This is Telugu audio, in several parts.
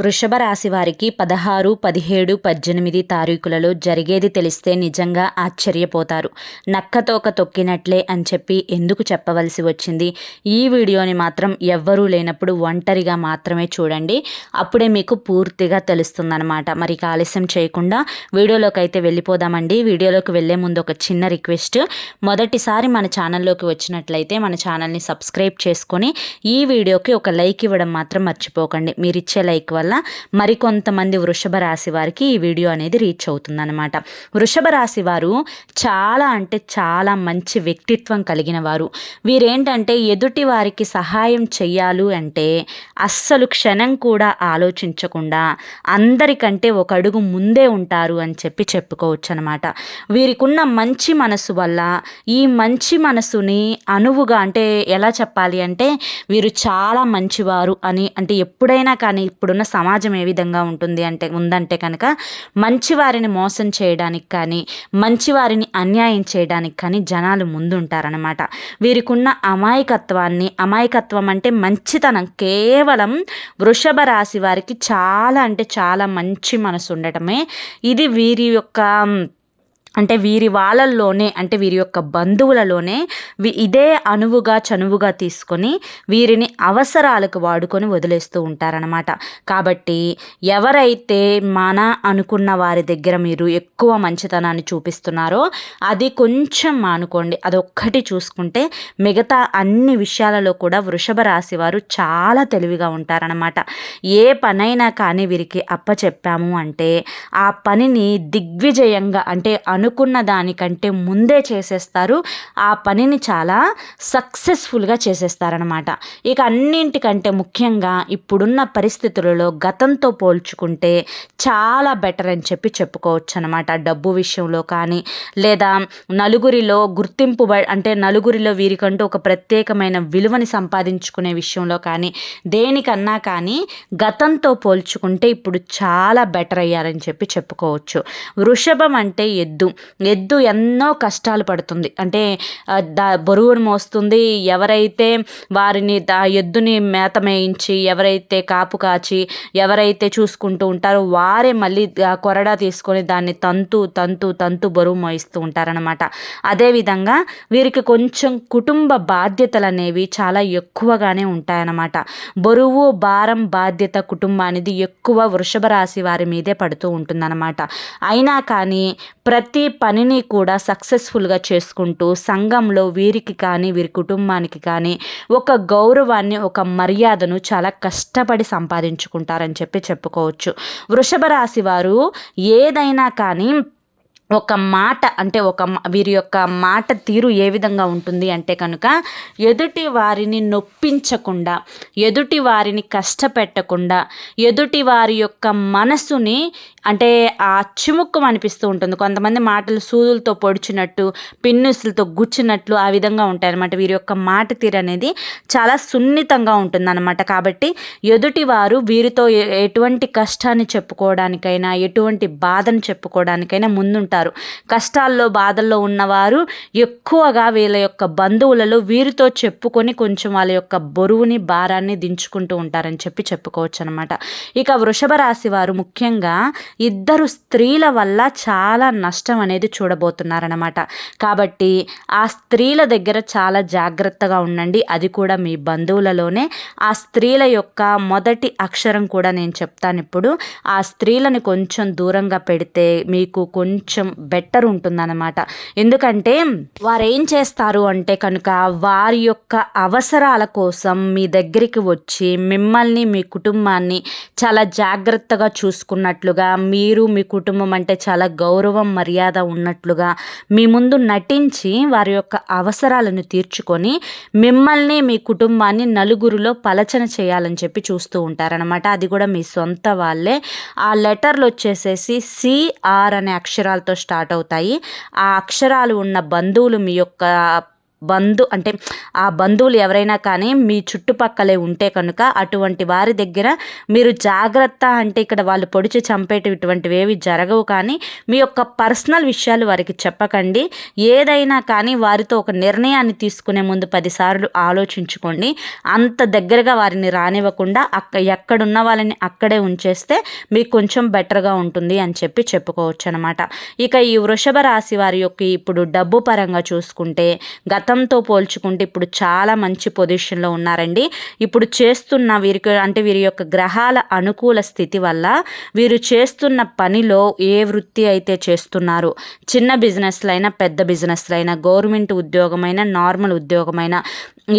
వృషభ రాశి వారికి పదహారు పదిహేడు పద్దెనిమిది తారీఖులలో జరిగేది తెలిస్తే నిజంగా ఆశ్చర్యపోతారు. నక్కతోక తొక్కినట్లే అని చెప్పి ఎందుకు చెప్పవలసి వచ్చింది? ఈ వీడియోని మాత్రం ఎవ్వరూ లేనప్పుడు ఒంటరిగా మాత్రమే చూడండి. అప్పుడే మీకు పూర్తిగా తెలుస్తుందన్నమాట. మరి ఆలస్యం చేయకుండా వీడియోలోకి అయితే వెళ్ళిపోదామండి. వీడియోలోకి వెళ్ళే ముందు ఒక చిన్న రిక్వెస్ట్. మొదటిసారి మన ఛానల్లోకి వచ్చినట్లయితే మన ఛానల్ని సబ్స్క్రైబ్ చేసుకొని ఈ వీడియోకి ఒక లైక్ ఇవ్వడం మాత్రం మర్చిపోకండి. మీరు ఇచ్చే లైక్ వల్ల మరికొంతమంది వృషభ రాశి వారికి ఈ వీడియో అనేది రీచ్ అవుతుందన్నమాట. వృషభ రాశి వారు చాలా అంటే చాలా మంచి వ్యక్తిత్వం కలిగిన వారు. వీరేంటంటే ఎదుటి వారికి సహాయం చెయ్యాలి అంటే అస్సలు క్షణం కూడా ఆలోచించకుండా అందరికంటే ఒక అడుగు ముందే ఉంటారు అని చెప్పి చెప్పుకోవచ్చు అనమాట వీరికున్న మంచి మనసు వల్ల ఈ మంచి మనసుని అనువుగా అంటే ఎలా చెప్పాలి అంటే వీరు చాలా మంచివారు అని అంటే ఎప్పుడైనా కానీ ఇప్పుడున్న సమాజం ఏ విధంగా ఉంటుంది అంటే ఉందంటే కనుక మంచివారిని మోసం చేయడానికి కానీ మంచివారిని అన్యాయం చేయడానికి కానీ జనాలు ముందుంటారనమాట వీరికున్న అమాయకత్వాన్ని అమాయకత్వం అంటే మంచితనం కేవలం వృషభ రాశి వారికి చాలా అంటే చాలా మంచి మనసు ఉండటమే. ఇది వీరి యొక్క అంటే వీరి వాళ్ళల్లోనే అంటే వీరి యొక్క బంధువులలోనే ఇదే అనువుగా చనువుగా తీసుకొని వీరిని అవసరాలకు వాడుకొని వదిలేస్తూ ఉంటారనమాట కాబట్టి ఎవరైతే మన అనుకున్న వారి దగ్గర మీరు ఎక్కువ మంచితనాన్ని చూపిస్తున్నారో అది కొంచెం మానుకోండి. అదొక్కటి చూసుకుంటే మిగతా అన్ని విషయాలలో కూడా వృషభ రాశి వారు చాలా తెలివిగా ఉంటారనమాట ఏ పనైనా కానీ వీరికి అప్పచెప్పాము అంటే ఆ పనిని దిగ్విజయంగా అంటే అనుకున్న దానికంటే ముందే చేసేస్తారు. ఆ పనిని చాలా సక్సెస్ఫుల్గా చేసేస్తారనమాట ఇక అన్నింటికంటే ముఖ్యంగా ఇప్పుడున్న పరిస్థితులలో గతంతో పోల్చుకుంటే చాలా బెటర్ అని చెప్పి చెప్పుకోవచ్చు అనమాట డబ్బు విషయంలో కానీ లేదా నలుగురిలో గుర్తింపు అంటే నలుగురిలో వీరికంటూ ఒక ప్రత్యేకమైన విలువని సంపాదించుకునే విషయంలో కానీ దేనికన్నా కానీ గతంతో పోల్చుకుంటే ఇప్పుడు చాలా బెటర్ అయ్యారని చెప్పి చెప్పుకోవచ్చు. వృషభం అంటే ఎద్దు. ఎద్దు ఎన్నో కష్టాలు పడుతుంది. అంటే దా బరువును మోస్తుంది. ఎవరైతే వారిని దా ఎద్దుని మేత మేయించి ఎవరైతే కాపు కాచి ఎవరైతే చూసుకుంటూ ఉంటారో వారే మళ్ళీ కొరడా తీసుకొని దాన్ని తంతు తంతు తంతు బరువు మోయిస్తూ ఉంటారనమాట అదేవిధంగా వీరికి కొంచెం కుటుంబ బాధ్యతలు అనేవి చాలా ఎక్కువగానే ఉంటాయన్నమాట. బరువు భారం బాధ్యత కుటుంబానిది ఎక్కువ వృషభ రాశి వారి మీదే పడుతూ ఉంటుందన్నమాట. అయినా కానీ ప్రతి పనిని కూడా సక్సెస్ఫుల్గా చేసుకుంటూ సంఘంలో వీరికి కానీ వీరి కుటుంబానికి కానీ ఒక గౌరవాన్ని ఒక మర్యాదను చాలా కష్టపడి సంపాదించుకుంటారని చెప్పి చెప్పుకోవచ్చు. వృషభ రాశి వారు ఏదైనా కానీ ఒక మాట అంటే ఒక వీరి యొక్క మాట తీరు ఏ విధంగా ఉంటుంది అంటే కనుక ఎదుటి వారిని నొప్పించకుండా ఎదుటి వారిని కష్టపెట్టకుండా ఎదుటి వారి యొక్క మనసుని అంటే ఆ చిముక్కు అనిపిస్తూ ఉంటుంది. కొంతమంది మాటలు సూదులతో పొడిచినట్టు పిన్నుసులతో గుచ్చినట్లు ఆ విధంగా ఉంటాయి అనమాట వీరి యొక్క మాట తీరు అనేది చాలా సున్నితంగా ఉంటుందన్నమాట. కాబట్టి ఎదుటివారు వీరితో ఎటువంటి కష్టాన్ని చెప్పుకోవడానికైనా ఎటువంటి బాధను చెప్పుకోవడానికైనా ముందుంటారు. కష్టాల్లో బాధల్లో ఉన్నవారు ఎక్కువగా వీళ్ళ యొక్క బంధువులలో వీరితో చెప్పుకొని కొంచెం వాళ్ళ యొక్క బరువుని భారాన్ని దించుకుంటూ ఉంటారని చెప్పి చెప్పుకోవచ్చు అనమాట ఇక వృషభ రాశి వారు ముఖ్యంగా ఇద్దరు స్త్రీల వల్ల చాలా నష్టం అనేది చూడబోతున్నారనమాట కాబట్టి ఆ స్త్రీల దగ్గర చాలా జాగ్రత్తగా ఉండండి. అది కూడా మీ బంధువులలోనే. ఆ స్త్రీల యొక్క మొదటి అక్షరం కూడా నేను చెప్తాను ఇప్పుడు ఆ స్త్రీలను కొంచెం దూరంగా పెడితే మీకు కొంచెం బెటర్ ఉంటుందన్నమాట. ఎందుకంటే వారు ఏం చేస్తారు అంటే కనుక వారి యొక్క అవసరాల కోసం మీ దగ్గరికి వచ్చి మిమ్మల్ని మీ కుటుంబాన్ని చాలా జాగ్రత్తగా చూసుకున్నట్లుగా మీరు మీ కుటుంబం అంటే చాలా గౌరవం మర్యాద ఉన్నట్లుగా మీ ముందు నటించి వారి యొక్క అవసరాలను తీర్చుకొని మిమ్మల్ని మీ కుటుంబాన్ని నలుగురిలో పలచన చేయాలని చెప్పి చూస్తూ ఉంటారనమాట అది కూడా మీ సొంత వాళ్ళే. ఆ లెటర్లు వచ్చేసేసి సిఆర్ అనే అక్షరాలతో స్టార్ట్ అవుతాయి. ఆ అక్షరాలు ఉన్న బంధువులు మీ యొక్క బంధు అంటే ఆ బంధువులు ఎవరైనా కానీ మీ చుట్టుపక్కలే ఉంటే కనుక అటువంటి వారి దగ్గర మీరు జాగ్రత్త అంటే ఇక్కడ వాళ్ళు పొడిచి చంపేటటువంటివి ఏవి జరగవు కానీ మీ యొక్క పర్సనల్ విషయాలు వారికి చెప్పకండి. ఏదైనా కానీ వారితో ఒక నిర్ణయాన్ని తీసుకునే ముందు పదిసార్లు ఆలోచించుకోండి. అంత దగ్గరగా వారిని రానివ్వకుండా అక్క ఎక్కడున్న వాళ్ళని అక్కడే ఉంచేస్తే మీకు కొంచెం బెటర్గా ఉంటుంది అని చెప్పి చెప్పుకోవచ్చు అనమాట ఇక ఈ వృషభ రాశి వారి యొక్క ఇప్పుడు డబ్బు పరంగా చూసుకుంటే గత గతంతో పోల్చుకుంటే ఇప్పుడు చాలా మంచి పొజిషన్లో ఉన్నారండి. ఇప్పుడు చేస్తున్న వీరికి అంటే వీరి యొక్క గ్రహాల అనుకూల స్థితి వల్ల వీరు చేస్తున్న పనిలో ఏ వృత్తి అయితే చేస్తున్నారు చిన్న బిజినెస్లైనా పెద్ద బిజినెస్లైనా గవర్నమెంట్ ఉద్యోగమైన నార్మల్ ఉద్యోగమైన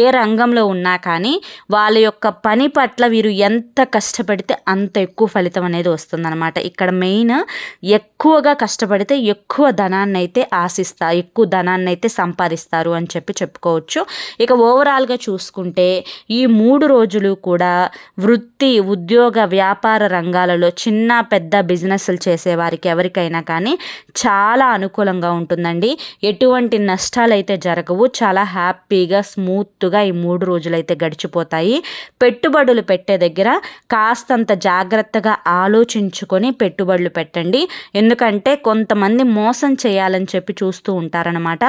ఏ రంగంలో ఉన్నా కానీ వాళ్ళ యొక్క పని పట్ల వీరు ఎంత కష్టపడితే అంత ఎక్కువ ఫలితం అనేది వస్తుందన్నమాట. ఇక్కడ మెయిన్ ఎక్కువగా కష్టపడితే ఎక్కువ ధనాన్ని అయితే ఆశిస్తా ఎక్కువ ధనాన్ని అయితే సంపాదిస్తారు అని చెప్పి చెప్పుకోవచ్చు. ఇక ఓవరాల్గా చూసుకుంటే ఈ మూడు రోజులు కూడా వృత్తి ఉద్యోగ వ్యాపార రంగాలలో చిన్న పెద్ద బిజినెస్లు చేసేవారికి ఎవరికైనా కానీ చాలా అనుకూలంగా ఉంటుందండి. ఎటువంటి నష్టాలు అయితే జరగవు. చాలా హ్యాపీగా స్మూత్ గుర్తుగా ఈ మూడు రోజులైతే గడిచిపోతాయి. పెట్టుబడులు పెట్టే దగ్గర కాస్తంత జాగ్రత్తగా ఆలోచించుకొని పెట్టుబడులు పెట్టండి. ఎందుకంటే కొంతమంది మోసం చేయాలని చెప్పి చూస్తూ ఉంటారనమాట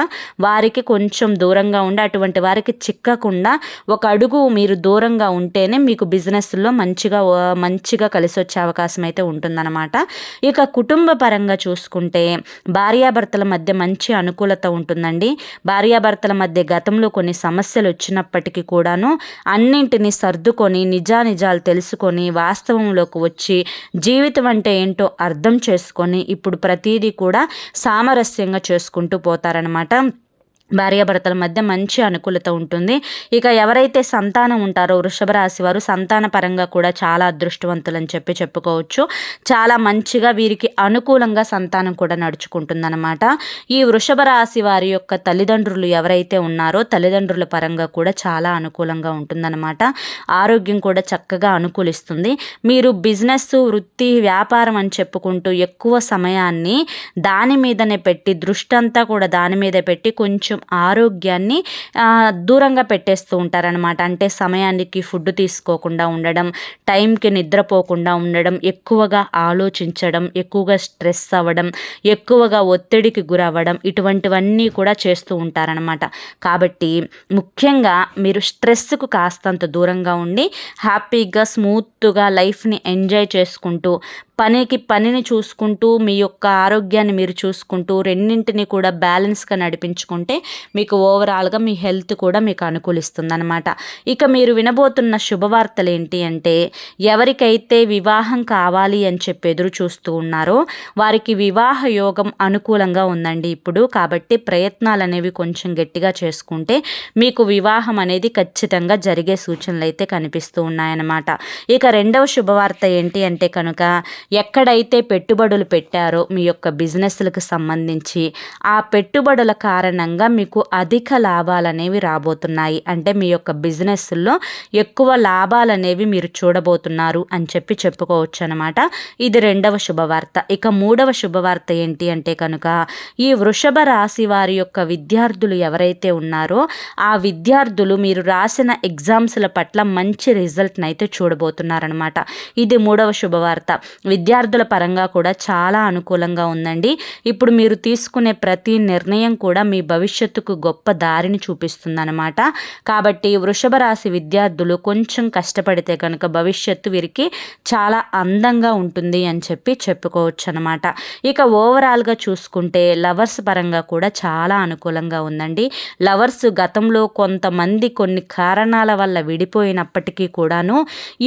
వారికి కొంచెం దూరంగా ఉండి అటువంటి వారికి చిక్కకుండా ఒక అడుగు మీరు దూరంగా ఉంటేనే మీకు బిజినెస్లో మంచిగా మంచిగా కలిసి వచ్చే అవకాశం అయితే ఉంటుందన్నమాట. ఇక కుటుంబ పరంగా చూసుకుంటే భార్యాభర్తల మధ్య మంచి అనుకూలత ఉంటుందండి. భార్యాభర్తల మధ్య గతంలో కొన్ని సమస్యలు వచ్చినప్పటికీ కూడాను అన్నింటినీ సర్దుకొని నిజానిజాలు తెలుసుకొని వాస్తవంలోకి వచ్చి జీవితం అంటే ఏంటో అర్థం చేసుకొని ఇప్పుడు ప్రతీదీ కూడా సామరస్యంగా చేసుకుంటూ పోతారనమాట భార్యాభర్తల మధ్య మంచి అనుకూలత ఉంటుంది. ఇక ఎవరైతే సంతానం ఉంటారో వృషభ రాశి వారు సంతాన పరంగా కూడా చాలా అదృష్టవంతులని చెప్పి చెప్పుకోవచ్చు. చాలా మంచిగా వీరికి అనుకూలంగా సంతానం కూడా నడుచుకుంటుందన్నమాట. ఈ వృషభ రాశి వారి యొక్క తల్లిదండ్రులు ఎవరైతే ఉన్నారో తల్లిదండ్రుల పరంగా కూడా చాలా అనుకూలంగా ఉంటుందన్నమాట. ఆరోగ్యం కూడా చక్కగా అనుకూలిస్తుంది. మీరు బిజినెస్ వృత్తి వ్యాపారం అని చెప్పుకుంటూ ఎక్కువ సమయాన్ని దాని మీదనే పెట్టి దృష్టి అంతా కూడా దాని మీద పెట్టి కొంచెం కొంచెం ఆరోగ్యాన్ని దూరంగా పెట్టేస్తూ ఉంటారనమాట అంటే సమయానికి ఫుడ్ తీసుకోకుండా ఉండడం టైంకి నిద్రపోకుండా ఉండడం ఎక్కువగా ఆలోచించడం ఎక్కువగా స్ట్రెస్ అవ్వడం ఎక్కువగా ఒత్తిడికి గురవ్వడం ఇటువంటివన్నీ కూడా చేస్తూ ఉంటారనమాట కాబట్టి ముఖ్యంగా మీరు స్ట్రెస్కు కాస్తంత దూరంగా ఉండి హ్యాపీగా స్మూత్గా లైఫ్ని ఎంజాయ్ చేసుకుంటూ పనికి పనిని చూసుకుంటూ మీ యొక్క ఆరోగ్యాన్ని మీరు చూసుకుంటూ రెండింటిని కూడా బ్యాలెన్స్గా నడిపించుకుంటే మీకు ఓవరాల్గా మీ హెల్త్ కూడా మీకు అనుకూలిస్తుంది అనమాట ఇక మీరు వినబోతున్న శుభవార్తలు ఏంటి అంటే ఎవరికైతే వివాహం కావాలి అని చెప్పి ఎదురు చూస్తూ ఉన్నారో వారికి వివాహ యోగం అనుకూలంగా ఉందండి ఇప్పుడు. కాబట్టి ప్రయత్నాలు అనేవి కొంచెం గట్టిగా చేసుకుంటే మీకు వివాహం అనేది ఖచ్చితంగా జరిగే సూచనలు అయితే కనిపిస్తూ ఉన్నాయన్నమాట. ఇక రెండవ శుభవార్త ఏంటి అంటే కనుక ఎక్కడైతే పెట్టుబడులు పెట్టారో మీ యొక్క బిజినెస్లకు సంబంధించి ఆ పెట్టుబడుల కారణంగా మీకు అధిక లాభాలు అనేవి రాబోతున్నాయి. అంటే మీ యొక్క బిజినెస్లో ఎక్కువ లాభాలు అనేవి మీరు చూడబోతున్నారు అని చెప్పి చెప్పుకోవచ్చు అనమాట ఇది రెండవ శుభవార్త. ఇక మూడవ శుభవార్త ఏంటి అంటే కనుక ఈ వృషభ రాశి వారి యొక్క విద్యార్థులు ఎవరైతే ఉన్నారో ఆ విద్యార్థులు మీరు రాసిన ఎగ్జామ్స్ల పట్ల మంచి రిజల్ట్ని అయితే చూడబోతున్నారనమాట ఇది మూడవ శుభవార్త. విద్యార్థుల పరంగా కూడా చాలా అనుకూలంగా ఉందండి. ఇప్పుడు మీరు తీసుకునే ప్రతి నిర్ణయం కూడా మీ భవిష్యత్తుకు గొప్ప దారిని చూపిస్తుందన్నమాట. కాబట్టి వృషభ రాశి విద్యార్థులు కొంచెం కష్టపడితే కనుక భవిష్యత్తు వీరికి చాలా అందంగా ఉంటుంది అని చెప్పి చెప్పుకోవచ్చు అనమాట ఇక ఓవరాల్గా చూసుకుంటే లవర్స్ పరంగా కూడా చాలా అనుకూలంగా ఉందండి. లవర్స్ గతంలో కొంతమంది కొన్ని కారణాల వల్ల విడిపోయినప్పటికీ కూడాను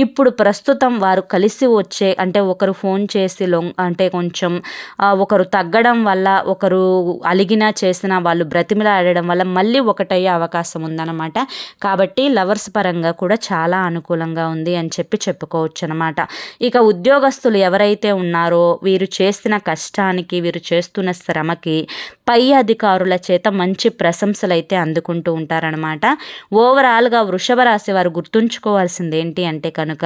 ఇప్పుడు ప్రస్తుతం వారు కలిసి వచ్చే అంటే ఒకరు ఫోన్ చేసి లొంగ్ అంటే కొంచెం ఒకరు తగ్గడం వల్ల ఒకరు అలిగినా చేసిన వాళ్ళు ఆడడం వల్ల మళ్ళీ ఒకటయ్యే అవకాశం ఉందన్నమాట. కాబట్టి లవర్స్ పరంగా కూడా చాలా అనుకూలంగా ఉంది అని చెప్పి చెప్పుకోవచ్చు అనమాట ఇక ఉద్యోగస్తులు ఎవరైతే ఉన్నారో వీరు చేసిన కష్టానికి వీరు చేస్తున్న శ్రమకి పై అధికారుల చేత మంచి ప్రశంసలైతే అందుకుంటూ ఉంటారనమాట ఓవరాల్గా వృషభ రాశి వారు గుర్తుంచుకోవాల్సింది ఏంటి అంటే కనుక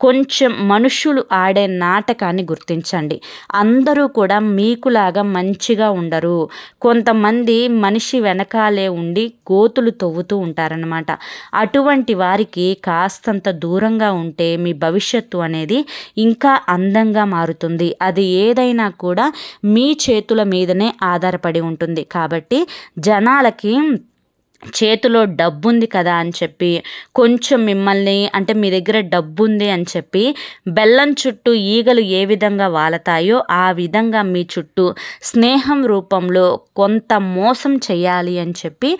కొంచెం మనుషులు ఆడే నాటకాన్ని గుర్తించండి. అందరూ కూడా మీకులాగా మంచిగా ఉండరు. కొంతమంది మనిషి వెనకాలే ఉండి గోతులు తవ్వుతూ ఉంటారనమాట అటువంటి వారికి కాస్తంత దూరంగా ఉంటే మీ భవిష్యత్తు అనేది ఇంకా అందంగా మారుతుంది. అది ఏదైనా కూడా మీ చేతుల మీదనే ఆధారపడి ఉంటుంది. కాబట్టి జనాలకి చేతిలో డబ్బు ఉంది కదా అని చెప్పి కొంచెం మిమ్మల్ని అంటే మీ దగ్గర డబ్బు ఉంది అని చెప్పి బెల్లం చుట్టూ ఈగలు ఏ విధంగా వాలతాయో ఆ విధంగా మీ చుట్టూ స్నేహం రూపంలో కొంత మోసం చేయాలి అని చెప్పి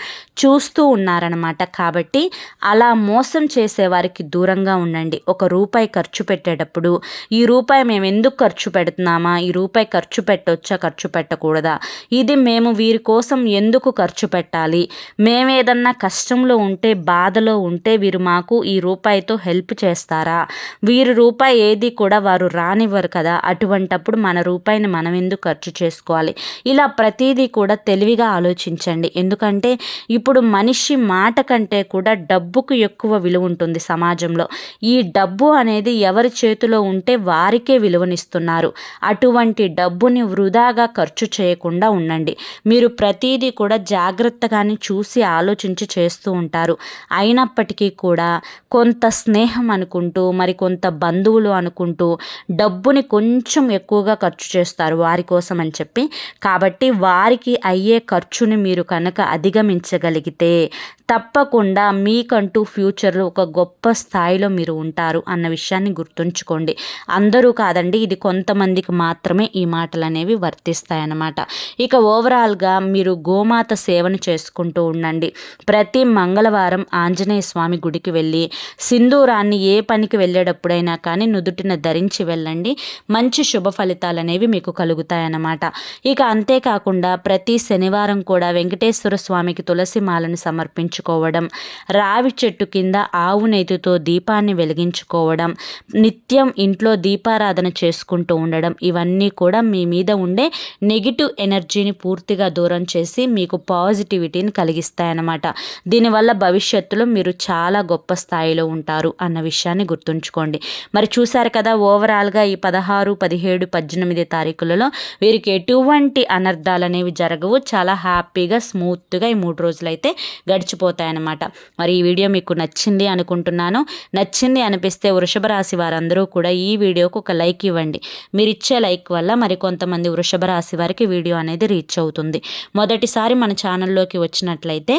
చూస్తూ ఉన్నారనమాట కాబట్టి అలా మోసం చేసే వారికి దూరంగా ఉండండి. ఒక రూపాయి ఖర్చు పెట్టేటప్పుడు ఈ రూపాయి మేము ఎందుకు ఖర్చు పెడుతున్నామా? ఈ రూపాయి ఖర్చు పెట్టొచ్చా? ఖర్చు పెట్టకూడదా? ఇది మేము వీరి కోసం ఎందుకు ఖర్చు పెట్టాలి? మేమే ఏదన్నా కష్టంలో ఉంటే బాధలో ఉంటే వీరు మాకు ఈ రూపాయితో హెల్ప్ చేస్తారా? వీరు రూపాయి ఏది కూడా వారు రానివ్వరు కదా. అటువంటప్పుడు మన రూపాయిని మనం ఎందుకు ఖర్చు చేసుకోవాలి? ఇలా ప్రతిదీ కూడా తెలివిగా ఆలోచించండి. ఎందుకంటే ఇప్పుడు మనిషి మాట కంటే కూడా డబ్బుకు ఎక్కువ విలువ ఉంటుంది సమాజంలో. ఈ డబ్బు అనేది ఎవరి చేతిలో ఉంటే వారికే విలువనిస్తున్నారు. అటువంటి డబ్బుని వృధాగా ఖర్చు చేయకుండా ఉండండి. మీరు ప్రతిదీ కూడా జాగ్రత్తగానే చూసి ఆలోచించి చేస్తూ ఉంటారు. అయినప్పటికీ కూడా కొంత స్నేహం అనుకుంటూ మరి కొంత బంధువులు అనుకుంటూ డబ్బుని కొంచెం ఎక్కువగా ఖర్చు చేస్తారు వారి కోసం అని చెప్పి. కాబట్టి వారికి అయ్యే ఖర్చుని మీరు కనుక అధిగమించగలిగితే తప్పకుండా మీకంటూ ఫ్యూచర్లో ఒక గొప్ప స్థాయిలో మీరు ఉంటారు అన్న విషయాన్ని గుర్తుంచుకోండి. అందరూ కాదండి ఇది కొంతమందికి మాత్రమే ఈ మాటలు అనేవి వర్తిస్తాయన్నమాట. ఇక ఓవరాల్గా మీరు గోమాత సేవను చేసుకుంటూ ఉండండి. ప్రతి మంగళవారం ఆంజనేయ స్వామి గుడికి వెళ్ళి సింధూరాన్ని ఏ పనికి వెళ్ళేటప్పుడైనా కానీ నుదుటిన ధరించి వెళ్ళండి. మంచి శుభ ఫలితాలు అనేవి మీకు కలుగుతాయన్నమాట. ఇక అంతేకాకుండా ప్రతి శనివారం కూడా వెంకటేశ్వర స్వామికి తులసి మాలను సమర్పించుకోవడం రావి చెట్టు కింద ఆవు నెయ్యితో దీపాన్ని వెలిగించుకోవడం నిత్యం ఇంట్లో దీపారాధన చేసుకుంటూ ఉండడం ఇవన్నీ కూడా మీ మీద ఉండే నెగిటివ్ ఎనర్జీని పూర్తిగా దూరం చేసి మీకు పాజిటివిటీని కలిగిస్తాయి అనమాట దీనివల్ల భవిష్యత్తులో మీరు చాలా గొప్ప స్థాయిలో ఉంటారు అన్న విషయాన్ని గుర్తుంచుకోండి. మరి చూశారు కదా ఓవరాల్గా ఈ పదహారు పదిహేడు పద్దెనిమిది తారీఖులలో వీరికి ఎటువంటి అనర్థాలు అనేవి జరగవు. చాలా హ్యాపీగా స్మూత్గా ఈ మూడు రోజులైతే గడిచిపోతాయన్నమాట. మరి ఈ వీడియో మీకు నచ్చింది అనుకుంటున్నాను. నచ్చింది అనిపిస్తే వృషభ రాశి వారందరూ కూడా ఈ వీడియోకు ఒక లైక్ ఇవ్వండి. మీరు ఇచ్చే లైక్ వల్ల మరి కొంతమంది వృషభ రాశి వారికి వీడియో అనేది రీచ్ అవుతుంది. మొదటిసారి మన ఛానల్లోకి వచ్చినట్లయితే